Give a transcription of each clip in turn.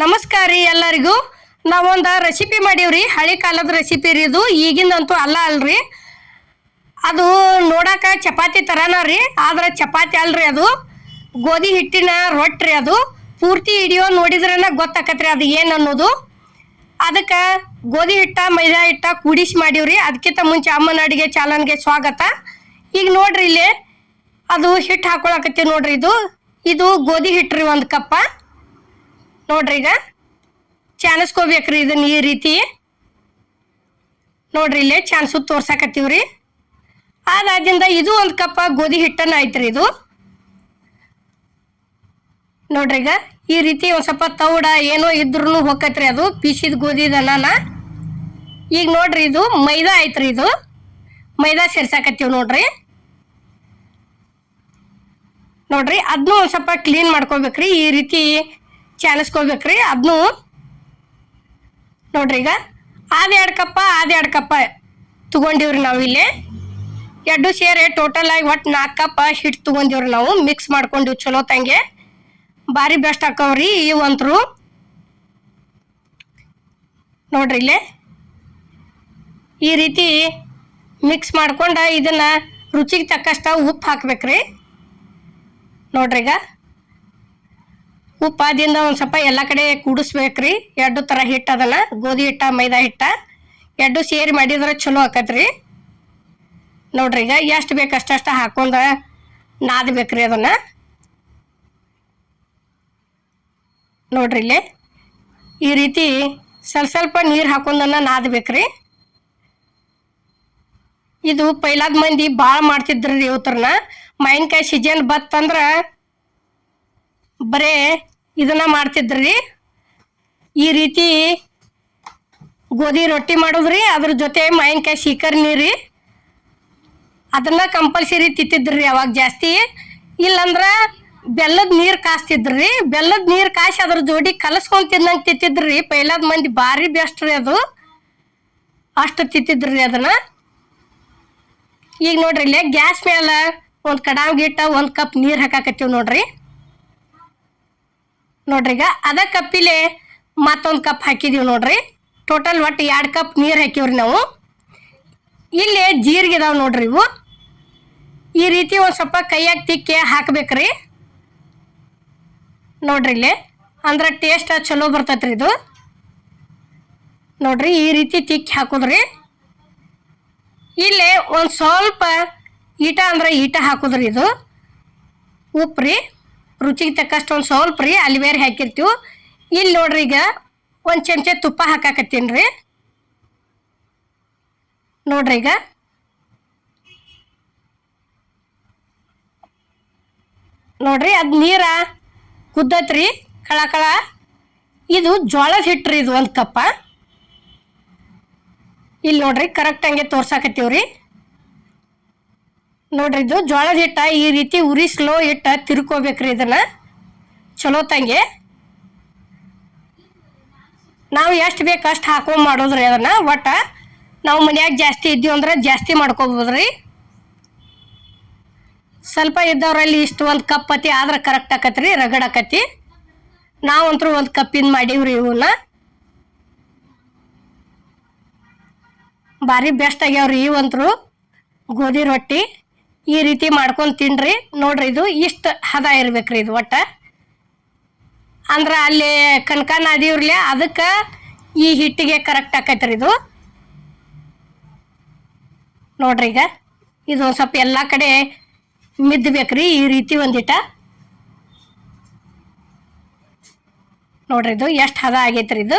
ನಮಸ್ಕಾರ ರೀ ಎಲ್ಲರಿಗೂ. ನಾವೊಂದು ರೆಸಿಪಿ ಮಾಡೀವ್ರಿ. ಹಳೆ ಕಾಲದ ರೆಸಿಪಿ ರೀ ಇದು. ಈಗಿಂದಂತೂ ಅಲ್ಲ ಅಲ್ರಿ. ಅದು ನೋಡಾಕ ಚಪಾತಿ ಥರನ ರೀ. ಆದ್ರೆ ಚಪಾತಿ ಅಲ್ರಿ ಅದು. ಗೋಧಿ ಹಿಟ್ಟಿನ ರೊಟ್ಟಿ ಅದು. ಪೂರ್ತಿ ಹಿಡಿಯೋ ನೋಡಿದ್ರನ ಗೊತ್ತಾಕತ್ರಿ ಅದು ಏನು ಅನ್ನೋದು. ಅದಕ್ಕೆ ಗೋಧಿ ಹಿಟ್ಟ, ಮೈದಾ ಹಿಟ್ಟ ಕೂಡಿಸಿ ಮಾಡೀವ್ರಿ. ಅದಕ್ಕಿಂತ ಮುಂಚೆ ಅಮ್ಮನ ಅಡುಗೆ ಚಾಲನ್ಗೆ ಸ್ವಾಗತ. ಈಗ ನೋಡ್ರಿ ಇಲ್ಲಿ ಅದು ಹಿಟ್ಟು ಹಾಕೊಳಕತ್ತೀವಿ ನೋಡ್ರಿ ಇದು. ಇದು ಗೋಧಿ ಹಿಟ್ಟು ರೀ ಒಂದು ಕಪ್ಪ. ನೋಡ್ರಿ ಈಗ. ಚಾನಸ್ಕೋಬೇಕ್ರಿ ಇದನ್ನ ಈ ರೀತಿ. ನೋಡ್ರಿ ಇಲ್ಲೇ ಚಾನ್ಸು ತೋರ್ಸಾಕತ್ತೀವ್ರಿ. ಅದಾದಿಂದ ಇದು ಒಂದು ಕಪ್ಪ ಗೋಧಿ ಹಿಟ್ಟನ್ನ ಐತ್ರಿ ಇದು. ನೋಡ್ರಿ ಈಗ ಈ ರೀತಿ ಒಂದು ಸ್ವಲ್ಪ ತೌಡ ಏನೋ ಇದ್ರೂ ಹೋಗತ್ರಿ ಅದು, ಪೀಸಿದ ಗೋಧಿದನ ಈಗ ನೋಡ್ರಿ ಇದು ಮೈದಾ ಐತ್ರಿ ಇದು. ಮೈದಾ ಸೇರ್ಸಾಕತ್ತೀವಿ ನೋಡ್ರಿ. ನೋಡ್ರಿ ಅದನ್ನೂ ಒಂದು ಸ್ವಲ್ಪ ಕ್ಲೀನ್ ಮಾಡ್ಕೋಬೇಕ್ರಿ ಈ ರೀತಿ. ಚಾನಸ್ಕೋಬೇಕ್ರಿ ಅದನ್ನು ನೋಡ್ರಿ ಈಗ. ಆದ ಎರಡು ಕಪ್ಪ, ಆದ ಎರಡು ಕಪ್ಪ ತಗೊಂಡಿವ್ರಿ ನಾವು ಇಲ್ಲಿ. ಎರಡು ಸೇರಿ ಟೋಟಲ್ ಆಗಿ ಒಟ್ಟು ನಾಲ್ಕು ಕಪ್ ಹಿಟ್ಟು ತಗೊಂಡಿವ್ರಿ ನಾವು. ಮಿಕ್ಸ್ ಮಾಡ್ಕೊಂಡಿವಿ ಚಲೋ ತಂಗೆ. ಭಾರಿ ಬೆಸ್ಟ್ ಹಾಕವ್ರಿ ಇವಂತ್ರು ನೋಡ್ರಿ ಇಲ್ಲೇ. ಈ ರೀತಿ ಮಿಕ್ಸ್ ಮಾಡ್ಕೊಂಡು ಇದನ್ನ ರುಚಿಗೆ ತಕ್ಕಷ್ಟ ಉಪ್ಪು ಹಾಕ್ಬೇಕ್ರಿ. ನೋಡ್ರಿ ಈಗ. ಉಪ್ಪು ಆದಿಂದ ಒಂದು ಸ್ವಲ್ಪ ಎಲ್ಲ ಕಡೆ ಕೂಡಿಸ್ಬೇಕ್ರಿ. ಎರಡು ಥರ ಹಿಟ್ಟು ಅದನ್ನ, ಗೋಧಿ ಹಿಟ್ಟ, ಮೈದಾ ಹಿಟ್ಟ. ಎರಡು ಸೇರಿ ಮಾಡಿದ್ರೆ ಚಲೋ ಆಕತ್ರಿ. ನೋಡ್ರಿ ಈಗ ಎಷ್ಟು ಬೇಕು ಅಷ್ಟಷ್ಟು ಹಾಕೊಂಡ ನಾದ್ಬೇಕ್ರಿ ಅದನ್ನ. ನೋಡ್ರಿ ಇಲ್ಲಿ. ಈ ರೀತಿ ಸ್ವಲ್ಪ ಸ್ವಲ್ಪ ನೀರು ಹಾಕೊಂಡನ್ನ ನಾದ್ಬೇಕ್ರಿ. ಇದು ಪೈಲಾದ ಮಂದಿ ಭಾಳ ಮಾಡ್ತಿದ್ರಿ ಇವತ್ತರ್ನ ಮಾವಿನಕಾಯಿ ಸಿಜನ್ ಬತ್ತಂದ್ರೆ ಬರೇ ಇದನ್ನ ಮಾಡ್ತಿದ್ರಿ? ಈ ರೀತಿ ಗೋಧಿ ರೊಟ್ಟಿ ಮಾಡೋದ್ರಿ, ಅದ್ರ ಜೊತೆ ಮಾವಿನಕಾಯಿ ಸೀಕರ್ ನೀರಿ. ಅದನ್ನ ಕಂಪಲ್ಸರಿ ತಿತ್ತಿದ್ರಿ ಅವಾಗ ಜಾಸ್ತಿ. ಇಲ್ಲಂದ್ರ ಬೆಲ್ಲದ ನೀರು ಕಾಸ್ತಿದ್ರಿ. ಬೆಲ್ಲದ ನೀರು ಕಾಸಿ ಅದ್ರ ಜೋಡಿ ಕಲಸ್ಕೊಂಡ್ ತಿನ್ನಂಗೆ ತಿತ್ತಿದ್ರಿ ಪೈಲಾದ ಮಂದಿ ಭಾರಿ ಬೆಸ್ಟ್ ರೀ ಅದು. ಅಷ್ಟು ತಿತ್ತಿದ್ರಿ ಅದನ್ನ. ಈಗ ನೋಡ್ರಿ ಇಲ್ಲೇ ಗ್ಯಾಸ್ ಮೇಲೆ ಒಂದು ಕಡಾವ್ ಗಿಟ್ಟ ಒಂದು ಕಪ್ ನೀರು ಹಾಕಾಕತ್ತೀವಿ ನೋಡ್ರಿ. ನೋಡ್ರಿ ಈಗ ಅದ ಕಪ್ಪಿಲೆ ಮತ್ತೊಂದು ಕಪ್ ಹಾಕಿದೀವಿ ನೋಡ್ರಿ. ಟೋಟಲ್ ಒಟ್ಟು ಎರಡು ಕಪ್ ನೀರು ಹಾಕಿವ್ರಿ ನಾವು. ಇಲ್ಲಿ ಜೀರಿಗೆ ಇದಾವೆ ನೋಡ್ರಿ ಇವು. ಈ ರೀತಿ ಒಂದು ಸ್ವಲ್ಪ ಕೈಯಾಗಿ ತಿಕ್ಕಿ ಹಾಕ್ಬೇಕ್ರಿ. ನೋಡ್ರಿ ಇಲ್ಲಿ. ಅಂದ್ರೆ ಟೇಸ್ಟ್ ಚಲೋ ಬರ್ತೈತ್ರಿ ಇದು. ನೋಡ್ರಿ ಈ ರೀತಿ ತಿಕ್ಕಿ ಹಾಕೋದ್ರಿ. ಇಲ್ಲಿ ಒಂದು ಸ್ವಲ್ಪ ಈಟ ಅಂದ್ರೆ ಈಟ ಹಾಕೋದ್ರಿ ಇದು. ಉಪ್ಪು ರೀ ರುಚಿಗೆ ತಕ್ಕಷ್ಟು ಒಂದು ಸ್ವಲ್ಪ ರೀ ಅಲ್ಲಿ ಹಾಕಿರ್ತೀವಿ. ಇಲ್ಲಿ ನೋಡ್ರಿ ಈಗ ಒಂದು ಚಮಚ ತುಪ್ಪ ಹಾಕಾಕತ್ತೀನಿ ರೀ ನೋಡ್ರಿ ಈಗ. ನೋಡ್ರಿ ಅದು ನೀರ ಕುದ್ದತ್ರಿ, ಕಳ ಕಳ. ಇದು ಜೋಳದ ಹಿಟ್ಟು ರೀ ಇದು ಒಂದು ಕಪ್ಪ. ಇಲ್ಲಿ ನೋಡ್ರಿ ಕರೆಕ್ಟ್ ಹಂಗೆ ತೋರ್ಸಾಕತ್ತೀವ್ರಿ. ನೋಡ್ರಿ, ಇದು ಜೋಳದ ಹಿಟ್ಟ, ಈ ರೀತಿ ಉರಿ ಸ್ಲೋ ಇಟ್ಟ ತಿರ್ಕೋಬೇಕ್ರಿ ಇದನ್ನ. ಚಲೋ ತಂಗೆ. ನಾವು ಎಷ್ಟು ಬೇಕು ಅಷ್ಟು ಹಾಕೊಂಡು ಮಾಡೋದ್ರಿ ಅದನ್ನ, ಒಟ್ಟ ನಾವು ಮನ್ಯಾಗ ಜಾಸ್ತಿ ಇದ್ದೀವಿ ಅಂದ್ರೆ ಜಾಸ್ತಿ ಮಾಡ್ಕೋಬೋದ್ರಿ. ಸ್ವಲ್ಪ ಇದ್ದವ್ರಲ್ಲಿ ಇಷ್ಟು ಒಂದು ಕಪ್ ಅತಿ ಆದ್ರೆ ಕರೆಕ್ಟ್ ಆಕತ್ರಿ, ರಗಡ್ ಆಕತಿ ನಾವಂತರೂ ಒಂದು ಕಪ್ಪಿಂದ ಮಾಡೀವ್ರಿ ಇವನ್ನ ಭಾರಿ ಬೆಸ್ಟ್ ಆಗ್ಯಾವ್ರಿ ಇವಂತರು, ಗೋಧಿ ರೊಟ್ಟಿ. ಈ ರೀತಿ ಮಾಡ್ಕೊಂಡು ತಿನ್ರಿ. ನೋಡ್ರಿ ಇದು ಇಷ್ಟು ಹದ ಇರ್ಬೇಕ್ರಿ ಇದು ಒಟ್ಟ. ಅಂದ್ರೆ ಅಲ್ಲಿ ಕನಕ ಇರ್ಲಿ, ಅದಕ್ಕೆ ಈ ಹಿಟ್ಟಿಗೆ ಕರೆಕ್ಟ್ ಆಕೈತ್ರಿ ಇದು. ನೋಡ್ರಿ ಈಗ, ಇದು ಒಂದು ಸ್ವಲ್ಪ ಎಲ್ಲ ಕಡೆ ಮಿದ್ಬೇಕ್ರಿ ಈ ರೀತಿ ಒಂದಿಟ. ನೋಡ್ರಿ ಇದು ಎಷ್ಟು ಹದ ಆಗೈತ್ರಿ ಇದು.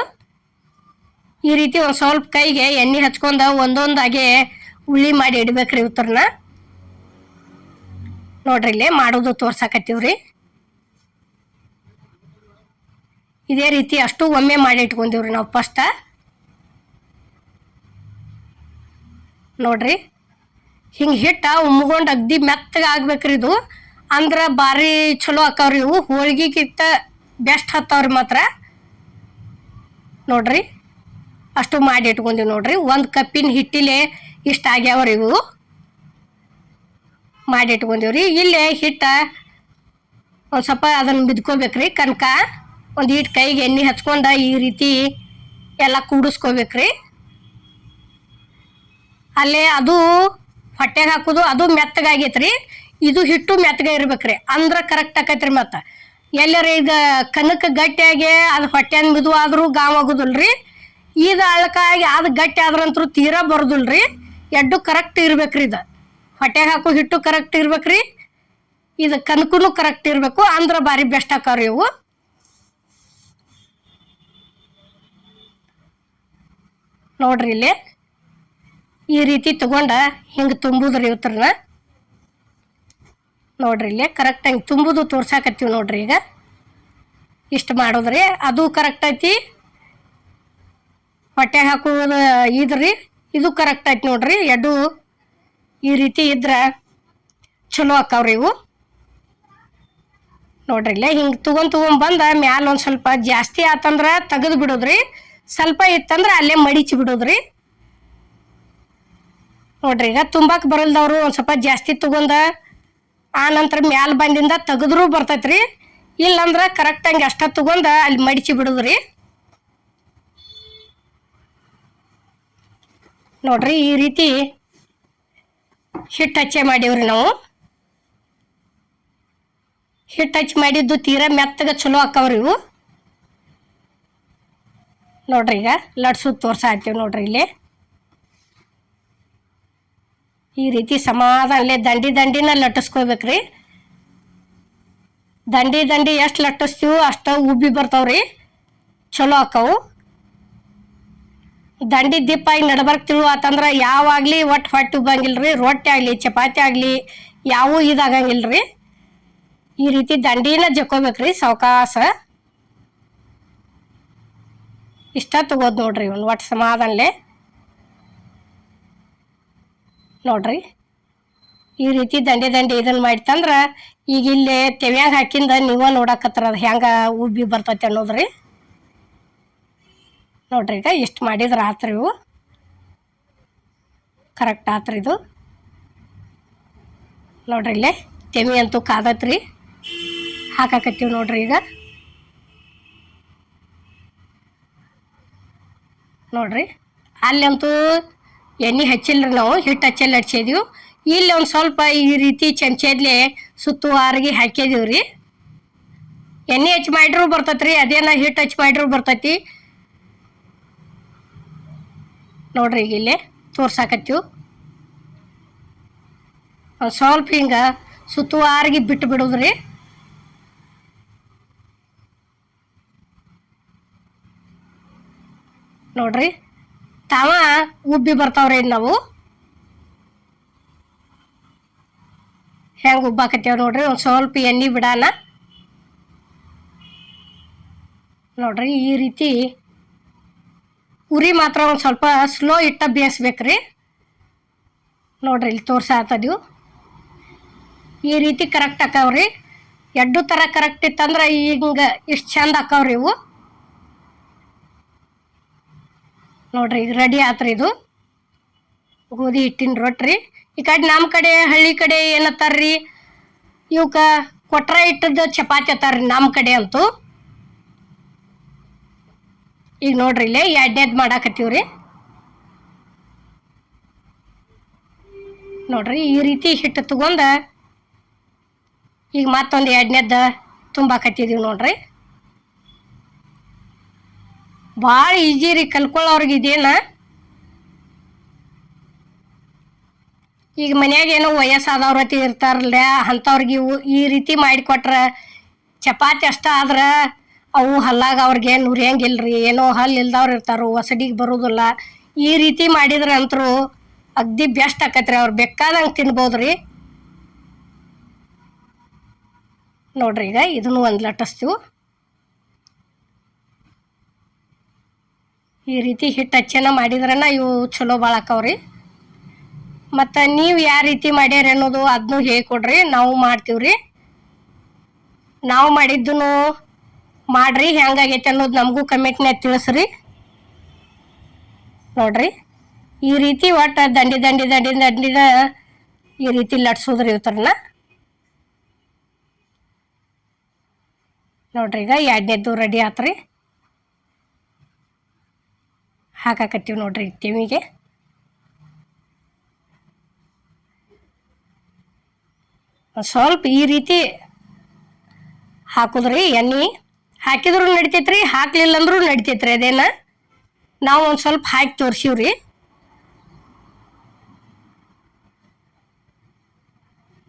ಈ ರೀತಿ ಒಂದು ಸ್ವಲ್ಪ ಕೈಗೆ ಎಣ್ಣೆ ಹಚ್ಕೊಂಡು ಒಂದೊಂದಾಗೆ ಉಳ್ಳಿ ಮಾಡಿ ಇಡ್ಬೇಕ್ರಿ ಇವತ್ತರನ್ನ ನೋಡ್ರಿ ಇಲ್ಲೇ ಮಾಡೋದು ತೋರ್ಸಾಕತ್ತೀವ್ರಿ. ಇದೇ ರೀತಿ ಅಷ್ಟು ಒಮ್ಮೆ ಮಾಡಿ ಇಟ್ಕೊಂಡಿವ್ರಿ ನಾವು ಫಸ್ಟ ನೋಡ್ರಿ, ಹಿಂಗೆ ಹಿಟ್ಟ ಉಮ್ಗೊಂಡು ಅಗ್ದಿ ಮೆತ್ತಗೆ ಆಗ್ಬೇಕ್ರಿ ಇದು. ಅಂದ್ರೆ ಭಾರಿ ಚಲೋ ಆಕಾವ್ರಿ ಇವು. ಹೋಳಿಗೆಗಿಂತ ಬೆಸ್ಟ್ ಹತ್ತವ್ರಿ ಮಾತ್ರ. ನೋಡ್ರಿ, ಅಷ್ಟು ಮಾಡಿ ಇಟ್ಕೊಂಡಿವಿ ನೋಡ್ರಿ. ಒಂದು ಕಪ್ಪಿನ ಹಿಟ್ಟಿಲೆ ಇಷ್ಟು ಆಗ್ಯಾವ್ರಿ ಇವು. ಮಾಡಿ ಇಟ್ಕೊಂಡಿವ್ರಿ. ಇಲ್ಲೇ ಹಿಟ್ಟ ಒಂದು ಸ್ವಲ್ಪ ಅದನ್ನು ಬಿದ್ಕೋಬೇಕ್ರಿ, ಕನಕ. ಒಂದು ಹಿಟ್ಟು ಕೈಗೆ ಎಣ್ಣೆ ಹಚ್ಕೊಂಡು ಈ ರೀತಿ ಎಲ್ಲ ಕೂಡಿಸ್ಕೋಬೇಕ್ರಿ. ಅಲ್ಲೇ ಅದು ಹೊಟ್ಟೆಗೆ ಹಾಕೋದು, ಅದು ಮೆತ್ತಗಾಗೈತ್ರಿ. ಇದು ಹಿಟ್ಟು ಮೆತ್ತಗೆ ಇರ್ಬೇಕ್ರಿ. ಅಂದ್ರೆ ಕರೆಕ್ಟ್ ಆಕೈತ್ರಿ ಮತ್ತೆ. ಎಲ್ಲರ ಈಗ ಕನಕ ಗಟ್ಟಿಯಾಗಿ ಅದು ಹೊಟ್ಟೆನ್ ಮಿದು ಆದರೂ ರೀ ಇದು ಅಳಕಾಗಿ ಅದು ಗಟ್ಟಿ ಆದ್ರಂತೂ ತೀರಾ ಬರೋದಿಲ್ರಿ. ಎಡ್ಡು ಕರೆಕ್ಟ್ ಇರ್ಬೇಕ್ರಿ ಇದು. ಹೊಟ್ಟೆಗೆ ಹಾಕೋ ಹಿಟ್ಟು ಕರೆಕ್ಟ್ ಇರ್ಬೇಕ್ರಿ. ಇದು ಕನಕನು ಕರೆಕ್ಟ್ ಇರಬೇಕು. ಅಂದ್ರೆ ಭಾರಿ ಬೆಸ್ಟ್ ಹಾಕವ್ರಿ ಇವು. ನೋಡ್ರಿ ಇಲ್ಲಿ. ಈ ರೀತಿ ತಗೊಂಡ ಹಿಂಗೆ ತುಂಬುದ್ರಿ ಇವತ್ರನ್ನ ನೋಡ್ರಿ ಇಲ್ಲಿ ಕರೆಕ್ಟ್ ಹಂಗೆ ತುಂಬುದು ತೋರ್ಸಾಕತ್ತೀವಿ ನೋಡ್ರಿ ಈಗ. ಇಷ್ಟು ಮಾಡೋದ್ರಿ. ಅದು ಕರೆಕ್ಟ್ ಐತಿ. ಹೊಟ್ಟೆ ಹಾಕೋದು ಇದ್ರಿ. ಇದು ಕರೆಕ್ಟ್ ಐತಿ ನೋಡ್ರಿ. ಎರಡು ಈ ರೀತಿ ಇದ್ರೆ ಚಲೋ ಅಕ್ಕಾವ್ರಿ ಇವು. ನೋಡ್ರಿ ಇಲ್ಲೇ ಹಿಂಗೆ ತಗೊಂಡ್ ತಗೊಂಡ್ ಬಂದ ಮ್ಯಾಲ ಒಂದು ಸ್ವಲ್ಪ ಜಾಸ್ತಿ ಆತಂದ್ರ ತೆಗೆದು ಬಿಡೋದ್ರಿ. ಸ್ವಲ್ಪ ಇತ್ತಂದ್ರ ಅಲ್ಲೇ ಮಡಿಚಿ ಬಿಡೋದ್ರಿ. ನೋಡ್ರಿ ಈಗ ತುಂಬಾಕ್ ಬರಲ್ದವ್ರು ಒಂದು ಸ್ವಲ್ಪ ಜಾಸ್ತಿ ತಗೊಂಡ ಆ ನಂತರ ಮ್ಯಾಲ ಬಂದಿಂದ ತೆಗೆದ್ರೂ ಬರ್ತೈತ್ರಿ. ಇಲ್ಲಂದ್ರೆ ಕರೆಕ್ಟ್ ಹಂಗೆ ಅಷ್ಟ ತಗೊಂಡ ಅಲ್ಲಿ ಮಡಿಚಿ ಬಿಡೋದ್ರಿ. ನೋಡ್ರಿ ಈ ರೀತಿ ಹಿಟ್ಟು ಹಚ್ಚೆ ಮಾಡೀವ್ರಿ ನಾವು. ಹಿಟ್ಟು ಹಚ್ಚಿ ಮಾಡಿದ್ದು ತೀರಾ ಮೆತ್ತಗೆ ಚಲೋ ಹಾಕವ್ರಿ ಇವು. ನೋಡ್ರಿ ಈಗ ಲಡ್ಸು ತೋರ್ಸಾತ್ತೀವಿ ನೋಡ್ರಿ ಇಲ್ಲಿ. ಈ ರೀತಿ ಸಮಾಧಾನಲೆ ದಂಡಿ ದಂಡಿನ ಲಟ್ಟಿಸ್ಕೋಬೇಕ್ರಿ. ದಂಡಿ ದಂಡಿ ಎಷ್ಟು ಲಟ್ಟಿಸ್ತೀವೋ ಅಷ್ಟು ಉಬ್ಬಿ ಬರ್ತಾವ್ರಿ. ಚಲೋ ಆಕಾವು. ದಂಡಿ ದಿಪ್ಪಾಗಿ ನಡ್ಬರ್ಕ್ ತಿಳು ಆತಂದ್ರ ಯಾವಾಗ್ಲಿ ಒಟ್ಟು ಹೊಟ್ಟೆ ಉಬ್ಬಂಗಿಲ್ರಿ ರೊಟ್ಟಿ ಆಗಲಿ, ಚಪಾತಿ ಆಗಲಿ, ಯಾವೂ ಇದಾಗಂಗಿಲ್ರಿ. ಈ ರೀತಿ ದಂಡಿನ ಜಕ್ಕೋಬೇಕ್ರಿ ಸಾವಕಾಸ. ಇಷ್ಟ ತಗೋದ್ ನೋಡ್ರಿ ಒಂದು ಒಟ್ಟು ಸಮಾಧಾನಲೆ. ನೋಡ್ರಿ, ಈ ರೀತಿ ದಂಡೆ ದಂಡೆ ಇದನ್ನು ಮಾಡಿತಂದ್ರ ಈಗ ಇಲ್ಲಿ ತೆವ್ಯಾಗ ಹಾಕಿಂದ ನೀವ ನೋಡಕತ್ತರ, ಅದು ಹೆಂಗೆ ಉಬ್ಬಿ ಬರ್ತೈತೆ ಅನ್ನೋದ್ರಿ. ನೋಡ್ರಿ ಈಗ ಇಷ್ಟು ಮಾಡಿದ್ರೆ ಆತ್ರಿ ಇವು? ಕರೆಕ್ಟ್ ಆತ್ರಿ ಇದು. ನೋಡ್ರಿ ಇಲ್ಲೇ ತೆಮಿ ಅಂತೂ ಕಾದತ್ರಿ. ಹಾಕಾಕತ್ತೀವಿ ನೋಡ್ರಿ ಈಗ. ನೋಡ್ರಿ ಅಂತೂ ಎಣ್ಣೆ ಹಚ್ಚಿಲ್ರಿ ನಾವು ಹಿಟ್ಟು ಹಚ್ಚಲ್ಲಿ ಹಚ್ಚಿದೀವಿ. ಇಲ್ಲಿ ಒಂದು ಸ್ವಲ್ಪ ಈ ರೀತಿ ಚಮಚದ್ಲೆ ಸುತ್ತು ಆರಿಗೆ ಹಾಕಿದೀವಿ ರೀ ಎಣ್ಣೆ ಹಚ್ಚಿ ಮಾಡಿರೂ ಬರ್ತೈತ್ರಿ, ಅದೇನ ಹಿಟ್ಟು ಹಚ್ಚಿ ಮಾಡಿರೂ ಬರ್ತೈತಿ. ನೋಡ್ರಿ ಈಗ ಇಲ್ಲಿ ತೋರ್ಸಾಕತ್ತೀವಿ. ಸ್ವಲ್ಪ ಹಿಂಗೆ ಸುತ್ತುವಾರಿಗೆ ಬಿಟ್ಟು ಬಿಡೋದ್ರಿ. ನೋಡ್ರಿ, ತಾವ ಉಬ್ಬಿ ಬರ್ತಾವ್ರಿ ನಾವು. ಹೆಂಗೆ ಉಬ್ಬಾಕತ್ತೇವ ನೋಡ್ರಿ, ಒಂದು ಸ್ವಲ್ಪ ಎಣ್ಣೆ ಬಿಡಾನ. ನೋಡ್ರಿ, ಈ ರೀತಿ ಉರಿ ಮಾತ್ರ ಒಂದು ಸ್ವಲ್ಪ ಸ್ಲೋ ಇಟ್ಟ ಬೇಯಿಸ್ಬೇಕ್ರಿ. ನೋಡ್ರಿ ಇಲ್ಲಿ ತೋರ್ಸಾತದೀವು ಈ ರೀತಿ ಕರೆಕ್ಟ್ ಆಕಾವ್ರಿ. ಎಡ್ಡು ಥರ ಕರೆಕ್ಟ್ ಇತ್ತಂದ್ರೆ ಹಿಂಗೆ ಇಷ್ಟು ಚಂದ ಆಕಾವ್ರಿ ಇವು. ನೋಡ್ರಿ ಈಗ ರೆಡಿ ಆತ್ರಿ ಇದು. ಗೋಧಿ ಹಿಟ್ಟಿನ ರೊಟ್ಟಿ ಈ ಕಡೆ ನಮ್ಮ ಕಡೆ ಹಳ್ಳಿ ಕಡೆ ಏನತ್ತಾರ್ರಿ? ಇವಕ್ಕ ಕೊಟ್ರ ಇಟ್ಟದ ಚಪಾತಿ ಅತ್ತಾರ್ರಿ ನಮ್ಮ ಕಡೆ ಅಂತೂ. ಈಗ ನೋಡ್ರಿ ಇಲ್ಲೇ ಎರಡನೇದು ಮಾಡಾಕತ್ತೀವ್ರಿ. ನೋಡ್ರಿ ಈ ರೀತಿ ಹಿಟ್ಟು ತಗೊಂಡ ಈಗ ಮತ್ತೊಂದು ಎರಡನೇದ ತುಂಬಾಕತ್ತಿದೀವಿ ನೋಡ್ರಿ. ಭಾಳ ಈಜಿ ರೀ ಕಲ್ಕೊಳ್ಳೋರ್ಗೆ ಇದೇನ. ಈಗ ಮನ್ಯಾಗ ಏನೋ ವಯಸ್ಸಾದವ್ರತಿ ಇರ್ತಾರಲ್ಲ ಅಂಥವ್ರಿಗೆ ಈ ರೀತಿ ಮಾಡಿಕೊಟ್ರೆ ಚಪಾತಿ ಅಷ್ಟ ಆದ್ರೆ ಅವು ಹಲ್ಲಾಗ ಅವ್ರಿಗೆ ನುರಿಯಂಗಿಲ್ರಿ ಏನೋ ಹಲ್ಲು ಇಲ್ದವ್ರು ಇರ್ತಾರೋ ಒಸಡಿಗೆ ಬರೋದಿಲ್ಲ. ಈ ರೀತಿ ಮಾಡಿದ್ರೆ ಅಂತರೂ ಅಗ್ದಿ ಬೆಸ್ಟ್ ಆಕತ್ರಿ. ಅವ್ರು ಬೇಕಾದಂಗೆ ತಿನ್ಬೋದ್ರಿ. ನೋಡ್ರಿ ಈಗ ಇದನ್ನು ಒಂದು ಲಟ್ಟಿಸ್ತೀವಿ ಈ ರೀತಿ ಹಿಟ್ಟು ಹಚ್ಚನ ಮಾಡಿದ್ರನ ಇವು ಚಲೋ ಭಾಳ ಆಕಾವ್ರಿ ಮತ್ತು ನೀವು ಯಾವ ರೀತಿ ಮಾಡ್ಯಾರ ಅನ್ನೋದು ಅದನ್ನೂ ಹೇಳ್ಕೊಡ್ರಿ. ನಾವು ಮಾಡ್ತೀವ್ರಿ. ನಾವು ಮಾಡಿದ್ದನ್ನು ಮಾಡ್ರಿ, ಹೆಂಗಾಗೈತೆ ಅನ್ನೋದು ನಮಗೂ ಕಮೆಂಟ್ನಾಗ ತಿಳಿಸ್ರಿ. ನೋಡ್ರಿ, ಈ ರೀತಿ ಒಟ್ಟು ದಂಡಿ ದಂಡಿ ದಂಡಿ, ದಂಡಿದ ಈ ರೀತಿ ಲಟ್ಸೋದ್ರಿ ಇವ್ರನ್ನ ನೋಡ್ರಿ, ಈಗ ಎರಡನೇದ್ದು ರೆಡಿ ಆತ್ರಿ. ಹಾಕಾಕತ್ತೀವಿ ನೋಡ್ರಿ ತೆಮಿಗೆ ಸ್ವಲ್ಪ ಈ ರೀತಿ ಹಾಕುದ್ರಿ ಎಣ್ಣೆ. ಹಾಕಿದ್ರು ನಡಿತೈತ್ರಿ ಹಾಕ್ಲಿಲ್ಲ ಅಂದ್ರೂ ನಡಿತೈತ್ರಿ ಅದೇನ? ನಾವು ಒಂದು ಸ್ವಲ್ಪ ಹಾಕಿ ತೋರ್ಸಿವ್ರಿ.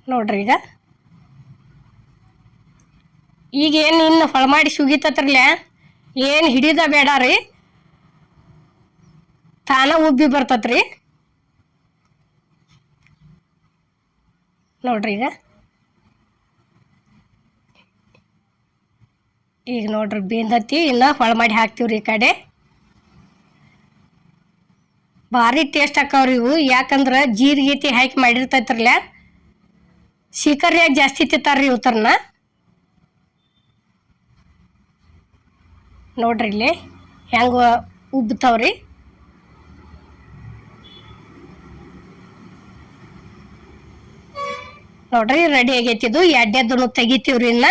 ನೋಡ್ರಿ ಈಗ. ಈಗ ಏನು ಇನ್ನು ಹೊಳಮಾಡಿ ಸುಗಿತತ್ರಲೆ? ಏನು ಹಿಡಿದ ಬೇಡ ರೀ. ತಾನ ಉಬ್ಬಿ ಬರ್ತತ್ರಿ. ನೋಡ್ರಿ ಈಗ. ಈಗ ನೋಡ್ರಿ ಬೇಂದತ್ತಿ ಇನ್ನು ಹೊಳ ಮಾಡಿ ಹಾಕ್ತೀವ್ರಿ ಈ ಕಡೆ. ಭಾರಿ ಟೇಸ್ಟ್ ಹಾಕವ್ರಿ ಇವು. ಯಾಕಂದ್ರೆ ಜೀರಿಗೆ ಹಾಕಿ ಮಾಡಿರ್ತೈತ್ರಲ್ಲ ಶಿಕರ್ಯಾಗ ಜಾಸ್ತಿ ತಿಂತಾರ್ರಿ ಇವತ್ತರ್ನ ನೋಡ್ರಿ ಇಲ್ಲಿ ಹೆಂಗ ಉಬ್ತಾವ್ರಿ ನೋಡ್ರಿ ರೆಡಿ ಆಗೈತಿ ಇದು. ಎಡ್ಡೆದ್ದನು ತೆಗಿತೀವ್ರಿ ಇನ್ನ.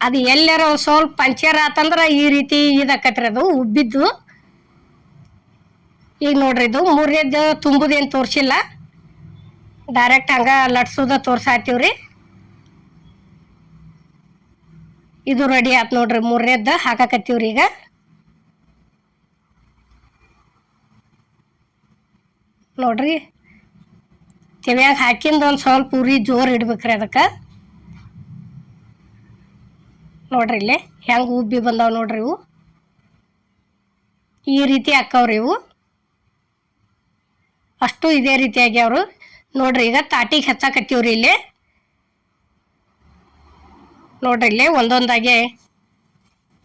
ಅದು ಎಲ್ಲಾರ ಸ್ವಲ್ಪ ಪಂಚರ್ ಆತಂದ್ರ ಈ ರೀತಿ ಇದಾಕತ್ರಿ ಅದು, ಉಬ್ಬಿದ್ದು. ಈಗ ನೋಡ್ರಿ ಇದು ಮೂರನೇದ್ದು ತುಂಬುದೇನು ತೋರಿಸಿಲ್ಲ. ಡೈರೆಕ್ಟ್ ಹಂಗ ಲಟ್ಸೋದ ತೋರ್ಸಾತೀವ್ರಿ. ಇದು ರೆಡಿ ಆತ್ ನೋಡ್ರಿ ಮೂರನೇದ್ದು ಹಾಕಾಕತ್ತೀವ್ರಿ ಈಗ. ನೋಡ್ರಿ. ತೆವ್ಯಾಗ ಹಾಕಿಂದ ಒಂದು ಸ್ವಲ್ಪ ಉರಿ ಜೋರು ಇಡ್ಬೇಕ್ರಿ ಅದಕ್ಕೆ. ನೋಡ್ರಿ ಇಲ್ಲಿ. ಹೆಂಗೆ ಉಬ್ಬಿ ಬಂದಾವ ನೋಡ್ರಿ ಇವು. ಈ ರೀತಿ ಹಾಕವ್ರಿ ಇವು. ಅಷ್ಟು ಇದೇ ರೀತಿ ಆಗ್ಯಾವ್ರು. ನೋಡ್ರಿ ಈಗ ತಾಟಿಗೆ ಹಚ್ಚಾಕತ್ತೀವ್ರಿ ಇಲ್ಲಿ. ನೋಡ್ರಿ ಇಲ್ಲಿ ಒಂದೊಂದಾಗೆ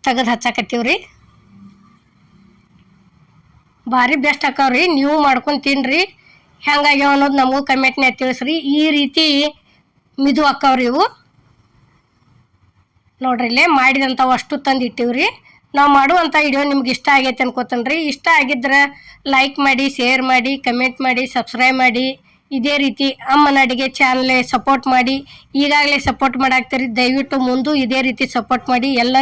ತೆಗೆದು ಹಚ್ಚಾಕತ್ತೀವ್ರಿ. ಭಾರಿ ಬೆಸ್ಟ್ ಹಾಕವ್ರಿ. ನೀವು ಮಾಡ್ಕೊಂಡು ತಿನ್ರಿ. ಹೆಂಗಾಗ್ಯಾವ ಅನ್ನೋದು ನಮಗೂ ಕಮೆಂಟ್ನ್ಯಾಗ ತಿಳಿಸ್ರಿ. ಈ ರೀತಿ ಮಿದು ಹಾಕವ್ರಿ ಇವು. ನೋಡ್ರಿ, ಇಲ್ಲೇ ಮಾಡಿದಂಥ ಅಷ್ಟು ತಂದು ಇಟ್ಟಿವ್ರಿ. ನಾವು ಮಾಡುವಂಥ ವಿಡಿಯೋ ನಿಮ್ಗೆ ಇಷ್ಟ ಆಗೈತೆ ಅನ್ಕೋತೇನೆ ಇಷ್ಟ ಆಗಿದ್ರೆ ಲೈಕ್ ಮಾಡಿ ಶೇರ್ ಮಾಡಿ ಕಮೆಂಟ್ ಮಾಡಿ ಸಬ್ಸ್ಕ್ರೈಬ್ ಮಾಡಿ. ಇದೇ ರೀತಿ ಅಮ್ಮನ ಅಡುಗೆ ಚಾನಲ್ ಸಪೋರ್ಟ್ ಮಾಡಿ. ಈಗಾಗಲೇ ಸಪೋರ್ಟ್ ಮಾಡಾಕ್ತೀರಿ. ದಯವಿಟ್ಟು ಮುಂದೆ ಇದೇ ರೀತಿ ಸಪೋರ್ಟ್ ಮಾಡಿ. ಎಲ್ಲ